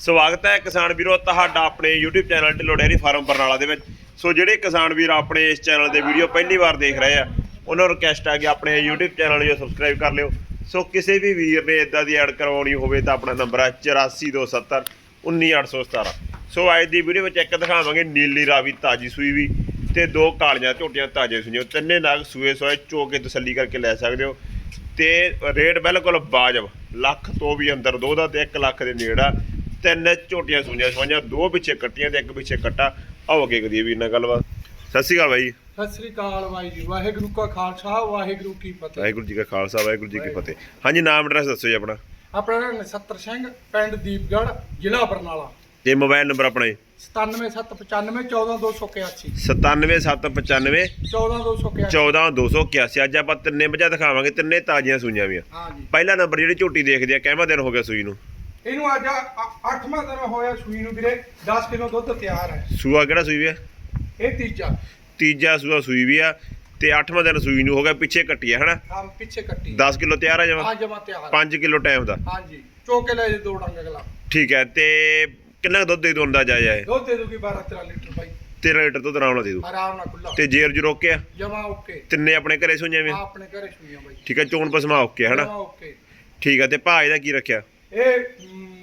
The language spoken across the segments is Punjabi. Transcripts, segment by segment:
ਸਵਾਗਤ ਹੈ ਕਿਸਾਨ ਵੀਰੋ ਤੁਹਾਡਾ ਆਪਣੇ YouTube channel Dhillon dairy farm Barnala ਦੇ ਵਿੱਚ। ਸੋ ਜਿਹੜੇ ਕਿਸਾਨ ਵੀਰ ਆਪਣੇ ਇਸ ਚੈਨਲ ਦੇ ਵੀਡੀਓ ਪਹਿਲੀ ਵਾਰ ਦੇਖ ਰਹੇ ਆ, ਉਹਨਾਂ ਨੂੰ ਰਿਕਵੈਸਟ ਆ ਕਿ ਆਪਣੇ YouTube ਚੈਨਲ ਨੂੰ ਸਬਸਕ੍ਰਾਈਬ ਕਰ ਲਿਓ। ਸੋ ਕਿਸੇ ਵੀ ਵੀਰ ਨੇ ਇਦਾਂ ਦੀ ਐਡ ਕਰਵਾਉਣੀ ਹੋਵੇ ਤਾਂ ਆਪਣਾ ਨੰਬਰ ਹੈ 8427 19817 ਸੋ ਅੱਜ ਦੀ ਵੀਡੀਓ ਵਿੱਚ ਇੱਕ ਦਿਖਾਵਾਂਗੇ ਨੀਲੀ ਰਾਵੀ ਤਾਜੀ ਸੂਈ ਵੀ ਤੇ ਦੋ ਕਾਲੀਆਂ ਝੋਟੀਆਂ ਤਾਜੇ ਸੂਈਆਂ। ਤਿੰਨੇ ਨਾਗ ਸੂਏ ਸੋਏ ਚੋ ਕੇ ਤਸੱਲੀ ਕਰਕੇ ਲੈ ਸਕਦੇ ਹੋ। ਤੇ ਰੇਟ ਬਿਲਕੁਲ ਬਾਜਬ ਲੱਖ ਤੋਂ ਵੀ ਅੰਦਰ ਦੋ ਦਾ ਤੇ 1 ਲੱਖ ਦੇ ਨੇੜਾ ਤਿੰਨ ਝੋਟੀਆਂ ਸੂਈਆਂ ਸੋਈਆਂ ਦੋ ਪਿੱਛੇ ਕੱਟੀਆਂ ਤੇ ਇੱਕ ਪਿੱਛੇ ਕੱਟਾ। ਆਓ ਅੱਗੇ ਕਰੀਏ ਵੀ ਇਹਨਾਂ ਗੱਲਬਾਤ। ਸਤਿ ਸ਼੍ਰੀ ਅਕਾਲ ਬਾਈ। ਸਤਿ ਸ੍ਰੀ ਅਕਾਲ ਬਾਈ ਜੀ ਵਾਹਿਗੁਰੂ ਕਾ ਖਾਲਸਾ ਵਾਹਿਗੁਰੂ ਕੀ ਫਤਿਹ। ਵਾਹਿਗੁਰੂ ਜੀ ਕਾ ਖਾਲਸਾ ਵਾਹਿਗੁਰੂ ਜੀ ਕੀ ਫਤਿਹ। ਹਾਂਜੀ ਨਾਮ ਐਡਰੈਸ ਦੱਸੋ ਜੀ ਆਪਣਾ। ਆਪਣਾ ਨਾਮ ਨਛੱਤਰ ਸਿੰਘ ਪਿੰਡ ਦੀਪਗੜ੍ਹ ਜ਼ਿਲ੍ਹਾ ਬਰਨਾਲਾ। ਤੇ ਮੋਬਾਈਲ ਨੰਬਰ ਆਪਣਾ ਜੀ। 97795 14281 97795 14281 14281 ਅੱਜ ਆਪਾਂ ਤਿੰਨੇ ਵਜਾ ਦਿਖਾਵਾਂਗੇ ਤਿੰਨੇ ਤਾਜ਼ੀਆਂ ਸੂਈਆਂ ਵੀ ਜੀ ਪਹਿਲਾ ਨੰਬਰ ਜਿਹੜੀ ਝੋਟੀ ਦੇਖਦੇ ਆ ਕਿੰਨਾ ਦਿਨ ਹੋ ਗਿਆ ਸੂਈ ਨੂੰ? ਇਹਨੂੰ ਅੱਜ 8ਵਾਂ ਦਿਨ ਹੋਇਆ ਸੂਈ ਨੂੰ ਵੀਰੇ 10 ਕਿਲੋ ਦੁੱਧ ਤਿਆਰ ਹੈ। ਸੂਆ ਕਿਹੜਾ ਸੂਈ ਵੀ ਆ? ਇਹ ਤੀਜਾ। ਤੀਜਾ ਸੂਆ ਸੂਈ ਵੀ ਆ ਤੇ 8ਵਾਂ ਦਿਨ ਸੂਈ ਨੂੰ ਹੋ ਗਿਆ ਪਿੱਛੇ ਕੱਟੀ ਆ ਹਨਾ? ਹਾਂ ਪਿੱਛੇ ਕੱਟੀ 10 ਕਿਲੋ ਤਿਆਰ ਆ ਆ ਜਮਾ ਜਮਾ ਤਿਆਰ 5 ਕਿਲੋ ਟਾਈਮ ਦਾ। ਹਾਂ ਜੀ ਚੋਕੇ ਲੈ ਜੇ ਦੋ ਡੰਗ ਅਗਲਾ। ਠੀਕ ਹੈ ਤੇ ਕਿੰਨਾ ਦੁੱਧ ਦੇ ਦੋ ਅੰਦਾਜ਼ਾ ਜਾਏ ਦੁੱਧ ਦੇ ਦੂਗੀ 12 13 ਲੀਟਰ ਬਾਈ। 13 ਲੀਟਰ ਦੁੱਧ ਆਰਾਮ ਨਾਲ ਦੇ ਦੋ। ਆਰਾਮ ਨਾਲ ਖੁੱਲਾ ਤੇ ਜੇਰ ਜੂ ਰੋਕਿਆ ਜਮਾ ਓਕੇ। ਤਿੰਨੇ ਆਪਣੇ ਘਰੇ ਸੂਈਆਂ ਵੀ? ਆ ਆਪਣੇ ਘਰੇ ਸੂਈਆਂ ਬਾਈ। ਠੀਕ ਹੈ ਚੋਣ ਪਸਮਾ ਓਕੇ ਹਨਾ? ਓਕੇ। ਠੀਕ ਹੈ ਤੇ ਭਾਅ ਦਾ ਕੀ ਰੱਖਿਆ? ਇਹ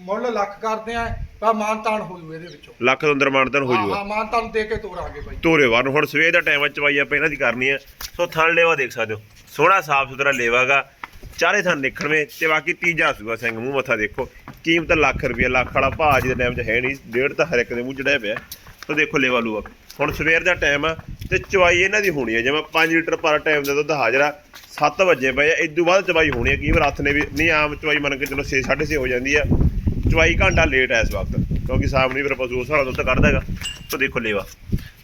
ਮੁੱਲ ਲੱਖ ਕਰਦੇ ਆ ਪਰ ਮਾਨਤਾਨ ਹੋ ਜੂ ਇਹਦੇ ਵਿੱਚੋਂ। ਲੱਖ ਤੋਂ ਅੰਦਰ ਮਾਨਤਨ ਹੋ ਹਾਂ ਜੂਗਾ। ਹਾਂ ਮਾਨਤਾਨ ਦੇ ਕੇ ਤੋਰਾਂਗੇ ਬਾਈ। ਤੋਰੇ ਵਾਰ ਹੁਣ ਸਵੇਰ ਦਾ ਟਾਈਮ ਆ ਚਵਾਈ ਆਪਾਂ ਇਹਨਾਂ ਦੀ ਕਰਨੀ ਹੈ ਸੋ ਥਣ ਲੇਵਾ ਦੇਖ ਸਕਦੇ ਹੋ। ਸੋਹਣਾ ਸਾਫ਼ ਸੁਥਰਾ ਲੇਵਾਗਾ ਚਾਰੇ ਥਣ ਦੇਖਣਵੇਂ ਤੇ ਬਾਕੀ ਤੀਜਾ ਸੂਆ ਸਿੰਘ ਮੂੰਹ ਮੱਥਾ ਦੇਖੋ। ਕੀਮਤ ਲੱਖ ਰੁਪਏ ਲੱਖ ਵਾਲਾ ਭਾਅ ਅੱਜ ਦੇ ਟਾਈਮ 'ਚ ਹੈ ਨਹੀਂ। ਡੇਢ ਤਾਂ ਹਰ ਇੱਕ ਦੇ ਮੂੰਹ ਚੜਿਆ ਪਿਆ। ਸੋ ਦੇਖੋ ਲੇਵਾ ਲੂਆ। ਹੁਣ ਸਵੇਰ ਦਾ ਟਾਈਮ ਆ ਤੇ ਚਵਾਈ ਇਹਨਾਂ ਦੀ ਹੋਣੀ ਹੈ ਜਿਵੇਂ 5 ਲੀਟਰ ਪਰ ਟਾਈਮ ਦਾ ਦੁੱਧ ਹਾਜ਼ਰਾ 7 ਵਜੇ ਪਏ ਆ ਇਦੋਂ ਬਾਅਦ ਚਵਾਈ ਹੋਣੀ ਹੈ ਕਈ ਵਾਰ ਹੱਥ ਨੇ ਵੀ ਨਹੀਂ ਆਮ ਚਵਾਈ ਮੰਨ ਕੇ ਚਲੋ 6 6:30 ਹੋ ਜਾਂਦੀ ਆ। ਚਵਾਈ ਘੰਟਾ ਲੇਟ ਹੈ ਇਸ ਵਕਤ ਕਿਉਂਕਿ ਨਹੀਂ ਫਿਰ ਪਸ਼ੂ ਉਸ ਹਾਲਾ ਦੁੱਧ ਕੱਢਦਾ ਹੈਗਾ। ਸੋ ਦੇਖੋ ਲੇਵਾ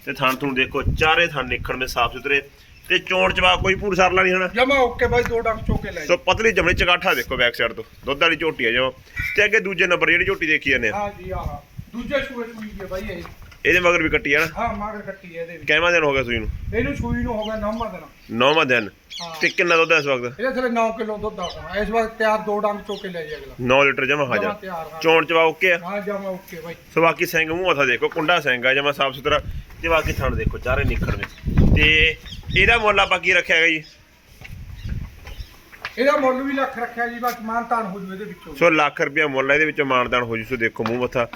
ਤੇ ਥਣ ਥਣ ਦੇਖੋ ਚਾਰੇ ਥਣ ਨਿਕਣ ਮੇ ਸਾਫ਼ ਸੁਥਰੇ ਤੇ ਚੋਣ ਚਵਾ ਕੋਈ ਭੂਰ ਸਰਲਾ ਨਹੀਂ ਹਨਾ ਜਮਾ ਓਕੇ ਬਾਈ ਦੋ ਡੰਗ ਚੋਕੇ ਲੈ ਸੋ ਪਤਲੀ ਜਮਣੀ ਚਗਾਠਾ ਦੇਖੋ ਬੈਕ ਸਾਈਡ ਤੋਂ ਦੁੱਧ ਵਾਲੀ ਝੋਟੀ ਆ ਜਮਾ ਤੇ ਅੱਗੇ ਦੂਜੇ ਨੰਬਰ ਜਿਹੜੀ ਝੋਟੀ ਦੇਖੀ ਜਾਂਦੇ ਆ। ਹਾਂ ਜੀ ਆਹ ਦੂਜੇ ਸੂਏ ਸੂਈ ਹੈ ਬਾਈ ਇਹ। ਇਹਦੇ ਮਗਰ ਵੀ ਕੱਟੀ ਆ ਨਾ? ਹਾਂ ਮਾਗਰ ਕੱਟੀ ਹੈ ਇਹਦੇ ਕਿੰਨਾ ਦਿਨ ਹੋ ਗਿਆ ਸੂਈ ਨੂੰ? ਇਹਨੂੰ ਸੂਈ ਨੂੰ ਹੋ ਗਿਆ ਨੌਵਾਂ ਦਿਨ। ਨੌਵਾਂ ਦਿਨ। ਹਾਂ। ਤੇ ਕਿੰਨਾ ਦੁੱਧ ਹੈ ਇਸ ਵਕਤ? ਇਹਦੇ ਥਲੇ 9 ਕਿਲੋ ਦੁੱਧ ਆਉਣਾ ਇਸ ਵਾਰ ਤਿਆਰ ਦੋ ਡੰਗ ਚੋਕੇ ਲੈ ਜਾਏ ਅਗਲਾ। 9 ਲੀਟਰ ਜਮਾ ਜਮਾਂ ਹਾਜ਼ਰ ਤਿਆਰ ਹਾਂ। ਚੋਣ ਚਵਾ ਓਕੇ ਆ? ਹਾਂ ਜਮਾ ਓਕੇ ਬਾਈ। ਸੋ ਬਾਕੀ ਸਿੰਘ ਮੂੰਹ ਮੱਥਾ ਦੇਖੋ ਕੁੰਡਾ ਸਿੰਘ ਆ ਜਮਾ ਸਾਫ਼ ਸੁਥਰਾ। ਤੇ ਬਾਕੀ ਥਣ ਦੇਖੋ ਚਾਰੇ ਨਿਖੜ ਨੇ ਤੇ ਇਹਦਾ ਮੁੱਲ ਆਪਾਂ ਕੀ ਰੱਖਿਆ ਹੈਗਾ ਜੀ? ਇਹਦਾ ਮੁੱਲ ਵੀ ਲੱਖ ਰੱਖਿਆ ਜੀ ਬਸ ਮਾਨਤਾਨ ਹੋ ਜੂ ਇਹਦੇ ਵਿੱਚੋਂ। ਸੋ ਲੱਖ ਰੁਪਇਆ ਮੁੱਲ ਆ, ਇਹਦੇ ਵਿੱਚੋਂ ਮਾਨਦਾਨ ਹੋ ਜੂ। ਸੋ ਦੇਖੋ ਮੂੰਹ ਮੱਥਾ।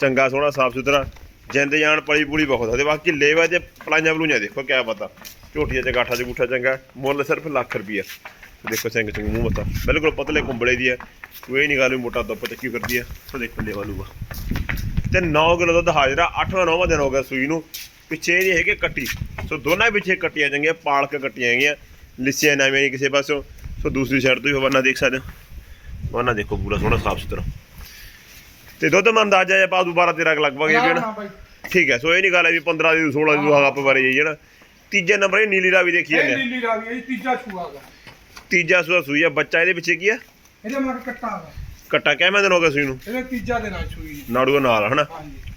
ਚੰਗਾ ਸੋਹਣਾ ਸਾਫ਼ ਸੁਥਰਾ। ਜਿੰਦ ਜਾਨ ਪਲੀ ਪੂਲੀ ਬਹੁਤ ਆ। ਬਾਕੀ ਲੇਵਾ ਜੇ ਪਲਾਈਆਂ ਬਲੂਆਂ ਦੇਖੋ, ਕਿਆ ਪਤਾ। ਝੋਟੀਆਂ ਚ ਗਾਠਾ ਚ ਗੁੱਠਾ ਚੰਗਾ, ਮੁੱਲ ਸਿਰਫ ਲੱਖ ਰੁਪਈਆ। ਦੇਖੋ ਸਿੰਘ ਸਿੰਘ ਮੂੰਹ ਮੱਥਾ। ਬਿਲਕੁਲ ਪਤਲੇ ਕੁੰਬਲੇ ਦੀ ਹੈ ਕੋਈ ਨਹੀਂ ਗੱਲ ਵੀ ਮੋਟਾ ਦੁੱਪ ਚੱਕੀ ਕਰਦੀ ਹੈ ਸੋ ਦੇਖੋ ਲੇਵਾ ਲੂਗਾ ਤੇ 9 ਕਿਲੋ ਦੁੱਧ ਹਾਜ਼ਰਾ 8ਵਾਂ 9ਵਾਂ ਦਿਨ ਹੋ ਗਿਆ ਸੂਈ ਨੂੰ। ਪਿੱਛੇ ਇਹ ਹੈਗੇ ਕੱਟੀ। ਸੋ ਦੋਨਾਂ ਪਿੱਛੇ ਕੱਟੀਆਂ ਚੰਗੀਆਂ, ਪਾਲਕ ਕੱਟੀਆਂ ਹੈਗੀਆਂ। ਲਿਸੀਆਂ ਨਵੀਆਂ ਨਹੀਂ ਕਿਸੇ ਪਾਸੋਂ। ਸੋ ਦੂਸਰੀ ਸਾਈਡ ਤੋਂ ਵੀ ਹਵਾਨਾ ਦੇਖ ਸਕਦੇ ਹੋ। ਹਵਾਨਾ ਦੇਖੋ ਪੂਰਾ ਸੋਹਣਾ ਸਾਫ਼ ਸੁਥਰਾ ਤੇ ਦੁੱਧ ਮੈਂ ਅੰਦਾਜ਼ਾ ਜਿਹਾ ਪਾ ਦੂ 12 13 ਕੁ ਲਗਭਗ ਹੀ ਆਰਾਮ ਹੈ ਨਾ ਨਾਲ ਬਾਈ। ਠੀਕ ਹੈ ਸੋ ਇਹ ਨਹੀਂ ਗੱਲ ਹੈ ਵੀ 15 ਦੀ 16 ਦੀ ਦੁਹਾ ਆਪਾਂ ਬਾਰੇ ਨਾ ਤੀਜੇ ਨੰਬਰ ਇਹ ਨੀਲੀ ਰਾਵੀ ਦੇਖੀ ਇਹ ਜਾਂਦੇ ਆ। ਲੀਲੀ ਰਾਵੀ ਹੈ ਜੀ ਤੀਜਾ ਸੂਆ ਦਾ ਤੀਜਾ ਸੂਆ ਸੂਈ ਆ ਬੱਚਾ ਇਹਦੇ ਪਿੱਛੇ ਕੀ ਆ? ਇਹਦੇ ਮਗਰ ਕੱਟਾ ਵਾ ਕੱਟਾ ਕਿਵੇਂ ਦਿਨ ਹੋ ਗਿਆ ਸੂਈ ਨੂੰ? ਇਹਦੇ ਤੀਜਾ ਦਿਨ ਆ ਸੂਈ ਜੀ। ਨਾੜੂਆ ਨਾਲ ਹਨਾ?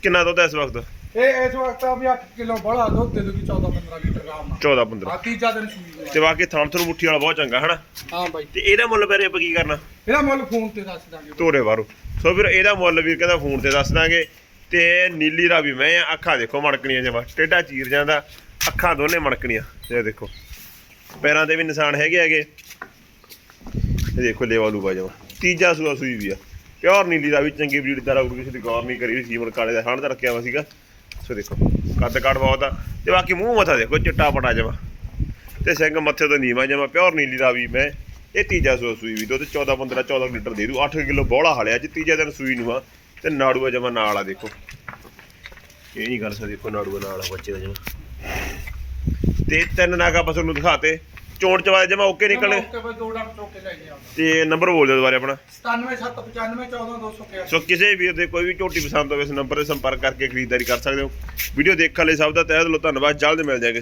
ਕਿੰਨਾ ਦੁੱਧ ਇਸ ਵਕਤ? ਇਹ ਇਸ ਵਕਤ ਆ ਵੀ 8 ਕਿਲੋ ਬੜਾ ਦੁੱਧ ਦੇ ਦੂਗੀ 14 15 ਲੀਟਰ ਆਰਾਮ ਨਾਲ 14 15 ਆ ਤੀਜਾ ਦਿਨ ਸੂਈ ਤੇ ਬਾਕੀ ਥਾਂ ਥਰੂ ਮੁੱਠੀ ਵਾਲਾ ਬਹੁਤ ਚੰਗਾ ਹਨਾ? ਹਾਂ ਬਾਈ। ਤੇ ਇਹਦਾ ਮੁੱਲ ਫਿਰ ਆਪਾਂ ਕੀ ਕਰਨਾ? ਇਹਦਾ ਮੁੱਲ ਫੋਨ ਤੇ ਦੱਸ ਦਾਂਗੇ। ਤੋਰੇ ਬਾਰੂ ਸੋ ਫਿਰ ਇਹਦਾ ਮੁੱਲ ਵੀਰ ਕਹਿੰਦਾ ਫੋਨ ਤੇ ਦੱਸ ਦਾਂਗੇ। ਤੇ ਨੀਲੀ ਰਾਵੀ, ਮੈਂ ਆ ਅੱਖਾਂ ਦੇਖੋ ਮਣਕਣੀਆਂ ਜਮਾ ਟੇਡਾ ਚੀਰ ਜਾਂਦਾ, ਅੱਖਾਂ ਦੋਨੇ ਮਣਕਣੀਆਂ। ਇਹ ਦੇਖੋ, ਪੈਰਾਂ ਤੇ ਵੀ ਨਿਸ਼ਾਨ ਹੈਗੇ ਹੈਗੇ। ਇਹ ਦੇਖੋ ਲੇਵਾ ਲੂਗਾ ਜਮਾ, ਤੀਜਾ ਸੂਆ ਸੂਈ ਵੀ ਆ। ਪਿਓਰ ਨੀਲੀ ਰਾਵੀ, ਚੰਗੀ ਬਰੀਡ ਦਾ ਰਾਉ ਕਿਸੇ ਦੀ ਗੌਰ ਨਹੀਂ ਕਰੀ ਸੀਮਨ ਕਾਲੇ ਦਾ ਹਣ ਦਾ ਰੱਖਿਆ ਵਾ ਸੀਗਾ। ਸੋ ਦੇਖੋ, ਕੱਦ ਕਾਟ ਬਹੁਤ ਆ। ਤੇ ਬਾਕੀ ਮੂੰਹ ਮੱਥਾ ਦੇਖੋ, ਚਿੱਟਾ ਪਟਾ ਜਮਾ। ਤੇ ਸਿੰਘ ਮੱਥੇ ਤੋਂ ਨੀਵਾ ਜਮਾ, ਪਿਓਰ ਨੀਲੀ ਰਾਵੀ ਮੈਂ ਇਹ ਤੀਜਾ ਸੂਆ ਸੂਈ ਵੀ ਦੁੱਧ 14 15 14 ਲੀਟਰ ਦੇ ਦੂ। 8 ਕਿਲੋ ਬੋਲਾ ਹਲਿਆ ਅੱਜ ਤੀਜਾ ਦਿਨ ਸੂਈ ਨੂੰ ਆ। ਤੇ ਨਾੜੂਆ ਜਮਾ ਨਾਲ ਆ ਦੇਖੋ। ਇਹ ਨਹੀਂ ਗੱਲ ਸਾ ਦੇਖੋ ਨਾੜੂਆ ਨਾਲ ਆ ਬੱਚੇ ਦਾ ਜਮਾ। ਤੇ ਤਿੰਨ ਨਾਗਾ ਬਸ ਉਹਨੂੰ ਦਿਖਾਤੇ। ਚੋਣ ਚਵਾਏ ਜਮਾ ਓਕੇ ਨਿਕਲੇ। ਦੋ ਤੇ ਨੰਬਰ ਬੋਲ ਦਿਓ ਦੁਬਾਰੇ ਆਪਣਾ। 97795 14281 ਸੋ ਕਿਸੇ ਵੀਰ ਦੇ ਕੋਈ ਵੀ ਝੋਟੀ ਪਸੰਦ ਹੋਵੇ ਇਸ ਨੰਬਰ ਤੇ ਸੰਪਰਕ ਕਰਕੇ ਖਰੀਦਦਾਰੀ ਕਰ ਸਕਦੇ ਹੋ। ਵੀਡੀਓ ਦੇਖਣ ਲਈ ਸਭ ਦਾ ਤਹਿ ਦਿਲੋਂ ਧੰਨਵਾਦ। ਜਲਦ ਮਿਲ ਜਾਏਗਾ